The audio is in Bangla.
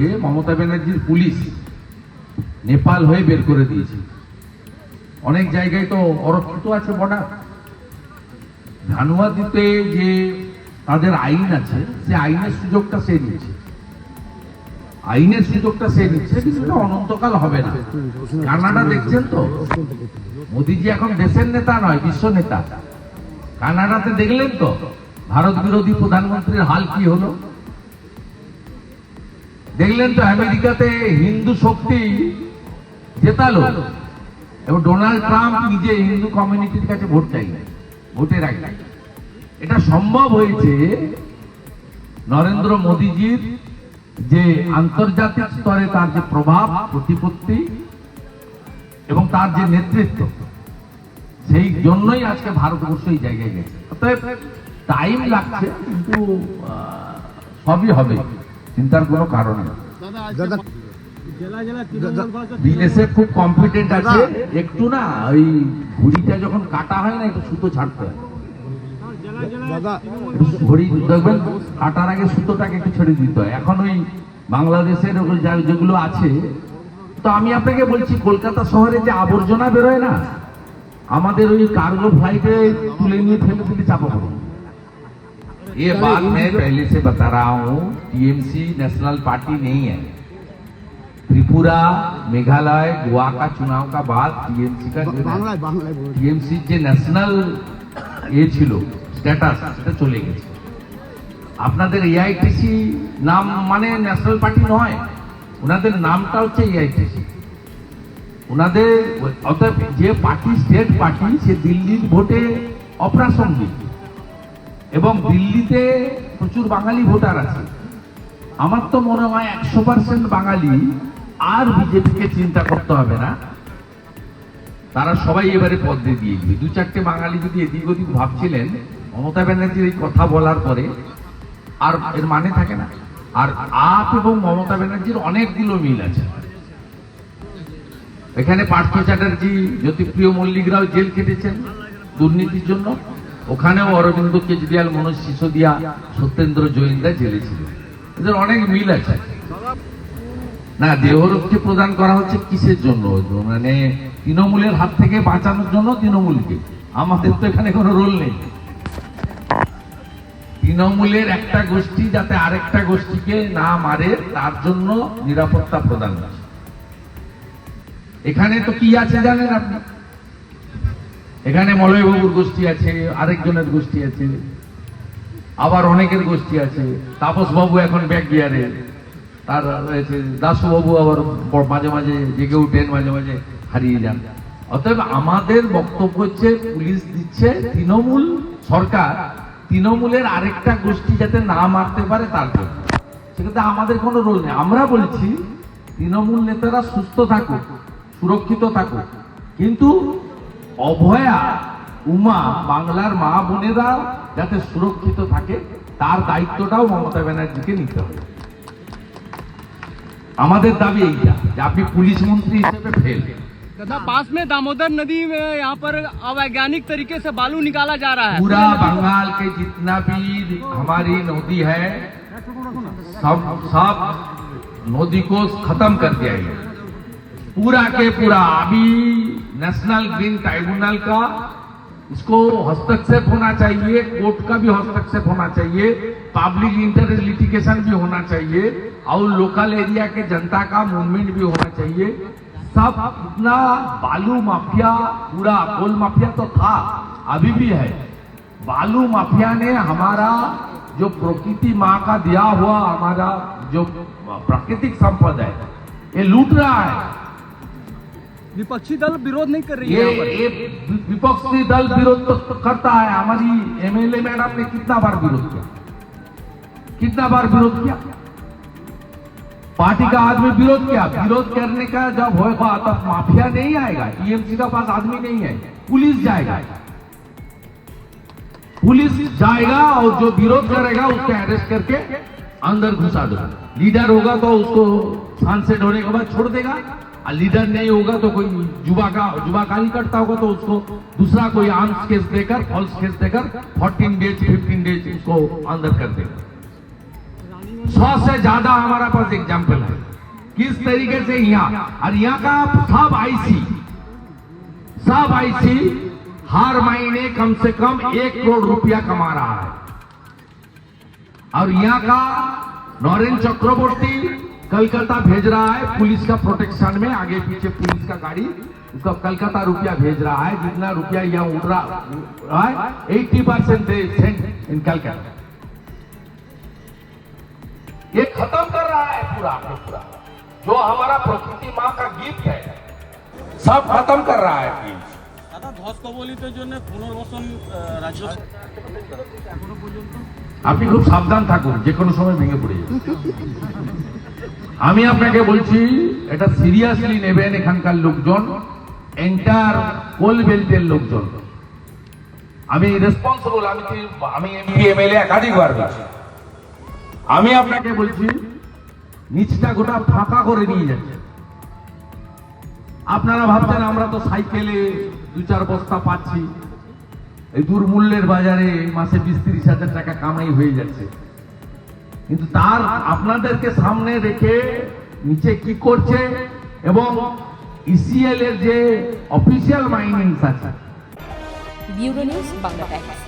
কে মমতা ব্যানার্জির পুলিশ নেপাল হয়ে বের করে দিয়েছে। অনেক জায়গায় তো অরক্ষিত আছে বর্ডার। ধানুয়াদিতে যে তাদের আইন আছে, সে আইনের সুযোগটা সে নিচ্ছে আইনের সুযোগটা সে নিচ্ছে কিন্তু অনন্তকাল হবে না। কানাডা দেখছেন তো? মোদিজি এখন দেশের নেতা নয়, বিশ্ব নেতা। কানাডাতে দেখলেন তো? ভারত বিরোধী প্রধানমন্ত্রীর হাল কি হলো? দেখলেন তো আমেরিকাতে হিন্দু শক্তি জেতালো। এবং ডোনাল্ড ট্রাম্প নিজে হিন্দু কমিউনিটির কাছে ভোট চাইলেন, ভোটের আগে। এটা সম্ভব হয়েছে নরেন্দ্র মোদীজির যে আন্তর্জাতিক স্তরে তার যে প্রভাব, প্রতিপত্তি এবং তার যে নেতৃত্ব, সেই জন্যই আজকে ভারতবর্ষ এই জায়গায় গেছে। অতএব টাইম লাগছে, কিন্তু সবই হবে। চিন্তার কোনো কারণ নেই। বিএসএফ খুব কম্পিটেন্ট আছে একটু না ওই ঘুড়িটা যখন কাটা হয় না একটু সুতো ছাড়তে হয়। ঘড়ি দেখবেন কাটার আগে সুতোটাকে একটু ছেড়ে দিতে হয়। এখন ওই বাংলাদেশের যেগুলো আছে তো আমি আপনাকে বলছি কলকাতা শহরে যে আবর্জনা বেরোয় না আমাদের ওই কার্গো ফ্লাইটে তুলে নিয়ে ফেলে দিলে চাপা পড়ে ये बात मैं पहले से बता रहा हूँ टीएमसी नेशनल पार्टी नहीं है त्रिपुरा मेघालय गोवा का चुनाव का बाद टीएमसी का जो है- বাংলায় বাংলায় বলুন টিএমসি যে ন্যাশনাল এ ছিল স্ট্যাটাস সেটা চলে গেছে আপনাদের এআইটিসি নাম মানে ন্যাশনাল পার্টি নয় ওনাদের নামটা হচ্ছে এআইটিসি ওনাদের অর্থাৎ যে পার্টি স্টেট পার্টি সে দিল্লির ভোটে অপ্রাসঙ্গিক এবং দিল্লিতে প্রচুর বাঙালি ভোটার আছে। আমার তো মনে হয় একশো পার্সেন্ট বাঙালি আর বিজেপিকে চিন্তা করতে হবে না। তারা সবাই এবারে পদে দিয়ে দিবে। দু চারটে বাঙালি যদি এদিক ওদিক ভাবছিলেন, মমতা ব্যানার্জির এই কথা বলার পরে আর এর মানে থাকে না। আর আপ এবং মমতা ব্যানার্জির অনেকগুলো মিল আছে। এখানে পার্থ চ্যাটার্জি, জ্যোতিপ্রিয় মল্লিকরাও জেল কেটেছেন দুর্নীতির জন্য। ওখানেও অরবিন্দ কেজরিওয়াল মনোজ সিসোদিয়া সত্যেন্দ্র জৈনরা জেলে ছিল। এদের অনেক মিল আছে। না দেহরক্ষী প্রদান করা হচ্ছে কিসের জন্য? মানে তৃণমূলের হাত থেকে বাঁচানোর জন্য তৃণমূলকে। আমাদের তো এখানে কোনো রোল নেই। তৃণমূলের একটা গোষ্ঠী যাতে আরেকটা গোষ্ঠীকে না মারে, তার জন্য নিরাপত্তা প্রদান এখানে তো কি আছে জানেন আপনি? এখানে মলয়বাবুর গোষ্ঠী আছে, আরেকজনের গোষ্ঠী আছে, আবার অনেকের গোষ্ঠী আছে। তাপস বাবু এখন ব্যাক গিয়ারে তার রয়েছে, দাসবাবু আবার মাঝে মাঝে জেগে উঠেন মাঝে মাঝে হারিয়ে যান। অতএব আমাদের বক্তব্য হচ্ছে, পুলিশ দিচ্ছে, তৃণমূল সরকার তৃণমূলের আরেকটা গোষ্ঠী যাতে না মারতে পারে, তার জন্য। সেক্ষেত্রে আমাদের কোনো রোল নেই। আমরা বলছি, তৃণমূল নেতারা সুস্থ থাকুক, সুরক্ষিত থাকুক। কিন্তু অভয়া উমা বাংলার মা বোনেরা যাতে সুরক্ষিত থাকে তার দায়িত্বটাও মমতা ব্যানার্জিকে নিতে হবে আমাদের দাবি এইটা যে আপনি পুলিশ মন্ত্রী হিসেবে ফেল तथा पास में दामोदर नदी में यहाँ पर अवैज्ञानिक तरीके से बालू निकाला जा रहा है पूरा बंगाल के जितना भी हमारी नदी है सब सब नदी को खत्म कर दिया है पूरा के पूरा अभी नेशनल ग्रीन ट्राइब्यूनल का इसको हस्तक्षेप होना चाहिए, कोर्ट का भी हस्तक्षेप होना चाहिए, पब्लिक इंटरेस्ट लिटिगेशन भी होना चाहिए, और लोकल एरिया के जनता का मूवमेंट भी होना चाहिए। सब इतना बालू माफिया, पूरा कोल माफिया तो था, अभी भी है। बालू माफिया ने हमारा जो प्रकृति माँ का दिया हुआ, हमारा जो प्राकृतिक संपद है, ये लूट रहा है। विपक्षी दल विरोध नहीं कर रही है ये पर। ये विपक्षी दल विरोध तो करता है हमारी एमएलए मैडम ने कितना बार विरोध किया? कितना बार विरोध किया? पार्टी का आदमी विरोध किया। विरोध करने का जब होगा तब माफिया नहीं आएगा। टीएमसी का पास आदमी नहीं है। पुलिस जाएगा। पुलिस जाएगा और जो विरोध करेगा उसको अरेस्ट करके अंदर घुसा देगा। लीडर होगा तो उसको सांसद होने के बाद छोड़ देगा। लीडर नहीं होगा तो कोई जुबा का ही करता होगा तो उसको दूसरा कोई आर्म्स केस देकर फॉल्स केस देकर 14 डेज़ 15 डेज़ उसको अंदर कर देगा। सौ से ज़्यादा हमारा पास एग्ज़ाम्पल है। किस तरीके से यहाँ? और यहाँ का सब आईसी सब आईसी हर महीने कम से कम एक करोड़ रुपया कमा रहा है। और यहाँ का नरेंद्र चक्रवर्ती कलकत्ता भेज रहा है पुलिस का प्रोटेक्शन में आगे पीछे पुलिस का गाड़ी उसका कलकत्ता रुपया भेज रहा है जितना रुपया यहाँ उड़ रहा है eighty percent cent in Calcutta ये खत्म कर रहा है पूरा आपने पूरा जो हमारा प्रकृति माँ का गिफ्ट है सब खत्म कर रहा है प्लीज দাদা ধস কবলিতের জন্য পুনর্বাসন আহ, রাজ্য আপনি খুব সাবধান থাকুন যে কোনো সময় ভেঙে পড়ে যাবে আমি আপনাকে বলছি, এটা সিরিয়াসলি নেবেন এখানকার লোকজন এন্টার কোল বেল্টের লোকজন। আমি রেসপন্সিবল আমি আমি এমপি এমএলএ একাধিকবার বলছি। আমি আপনাকে বলছি, নিচটা গোটা ফাঁকা করে নিয়ে যাচ্ছে আপনারা ভাবছেন আমরা তো সাইকেলে দু চার বস্তা পাচ্ছি। এই দুর্মূল্যের বাজারে মাসে বিশ তিরিশ হাজার টাকা কামাই হয়ে যাচ্ছে। কিন্তু তার আপনাদেরকে সামনে রেখে নিচে কি করছে এবং ইসিএল এর যে অফিসিয়াল মাইনিংস আছে। বাংলা টাইমস